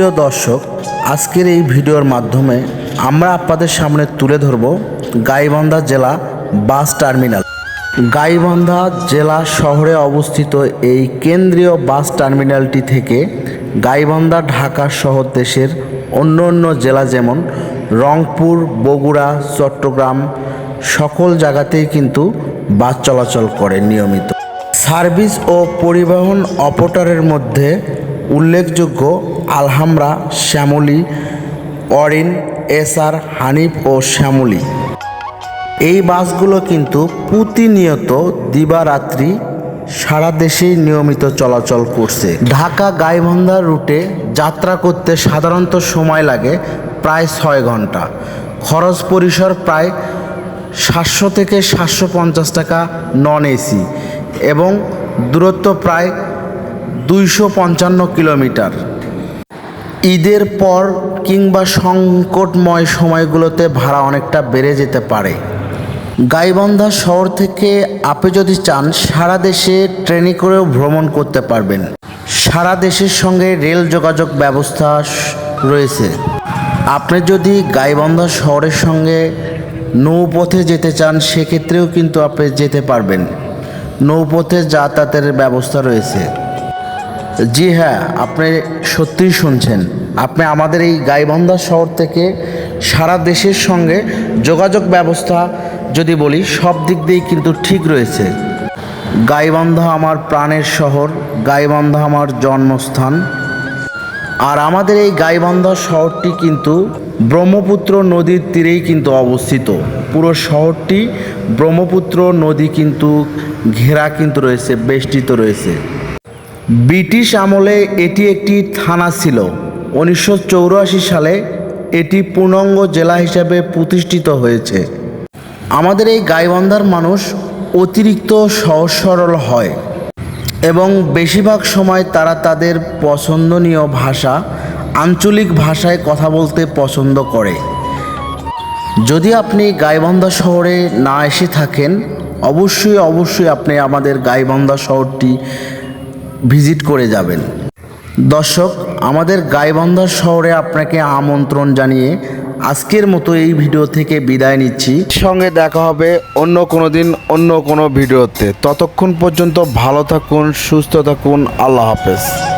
প্রিয় দর্শক, আজকের এই ভিডিওর মাধ্যমে আমরা আপনাদের সামনে তুলে ধরব গাইবান্ধা জেলা বাস টার্মিনাল। গাইবান্ধা জেলা শহরে অবস্থিত এই কেন্দ্রীয় বাস টার্মিনালটি থেকে গাইবান্ধা ঢাকা শহর দেশের অন্য অন্য জেলা যেমন রংপুর, বগুড়া, চট্টগ্রাম সকল জায়গাতেই কিন্তু বাস চলাচল করে নিয়মিত। সার্ভিস ও পরিবহন অপারেটরের মধ্যে উল্লেখযোগ্য আলহামরা, শ্যামলী, অরিন এসআর হানিফ ও শ্যামলী। এই বাসগুলো কিন্তু প্রতিনিয়ত দিবারাত্রি সারা দেশেই নিয়মিত চলাচল করছে। ঢাকা গাইবান্ধা রুটে যাত্রা করতে সাধারণত সময় লাগে প্রায় ছয় ঘণ্টা। খরচ পরিসর প্রায় সাতশো থেকে সাতশো পঞ্চাশ টাকা নন এসি এবং দূরত্ব প্রায় দুইশো পঞ্চান্ন কিলোমিটার। ঈদের পর কিংবা সংকটময় সময়গুলোতে ভাড়া অনেকটা বেড়ে যেতে পারে। গাইবান্ধা শহর থেকে আপনি যদি চান, সারা দেশে ট্রেনে করেও ভ্রমণ করতে পারবেন। সারা দেশের সঙ্গে রেল যোগাযোগ ব্যবস্থা রয়েছে। আপনি যদি গাইবান্ধা শহরের সঙ্গে নৌপথে যেতে চান, সেক্ষেত্রেও কিন্তু আপনি যেতে পারবেন। নৌপথে যাতায়াতের ব্যবস্থা রয়েছে। জি হ্যাঁ আপনি সত্যিই শুনছেন। আপনি আমাদের এই গাইবান্ধা শহর থেকে সারা দেশের সঙ্গে যোগাযোগ ব্যবস্থা যদি বলি, সব দিক দিয়েই কিন্তু ঠিক রয়েছে। গাইবান্ধা আমার প্রাণের শহর, গাইবান্ধা আমার জন্মস্থান। আর আমাদের এই গাইবান্ধা শহরটি কিন্তু ব্রহ্মপুত্র নদীর তীরেই কিন্তু অবস্থিত। পুরো শহরটি ব্রহ্মপুত্র নদী কিন্তু ঘেরা কিন্তু রয়েছে, বেষ্টিত রয়েছে। ব্রিটিশ আমলে এটি একটি থানা ছিল। উনিশশো সালে এটি পূর্ণাঙ্গ জেলা হিসাবে প্রতিষ্ঠিত হয়েছে। আমাদের এই গাইবান্ধার মানুষ অতিরিক্ত সহজ সরল হয় এবং বেশিরভাগ সময় তারা তাদের পছন্দনীয় ভাষা, আঞ্চলিক ভাষায় কথা বলতে পছন্দ করে। যদি আপনি গাইবান্ধা শহরে না এসে থাকেন, অবশ্যই অবশ্যই আপনি আমাদের গাইবান্ধা শহরটি ভিজিট করে যাবেন। দর্শক, আমাদের গাইবান্ধা শহরে আপনাকে আমন্ত্রণ জানিয়ে আজকের মতো এই ভিডিও থেকে বিদায় নিচ্ছি। সঙ্গে দেখা হবে অন্য কোনো দিন, অন্য কোনো ভিডিওতে। ততক্ষণ পর্যন্ত ভালো থাকুন, সুস্থ থাকুন। আল্লাহ হাফেজ।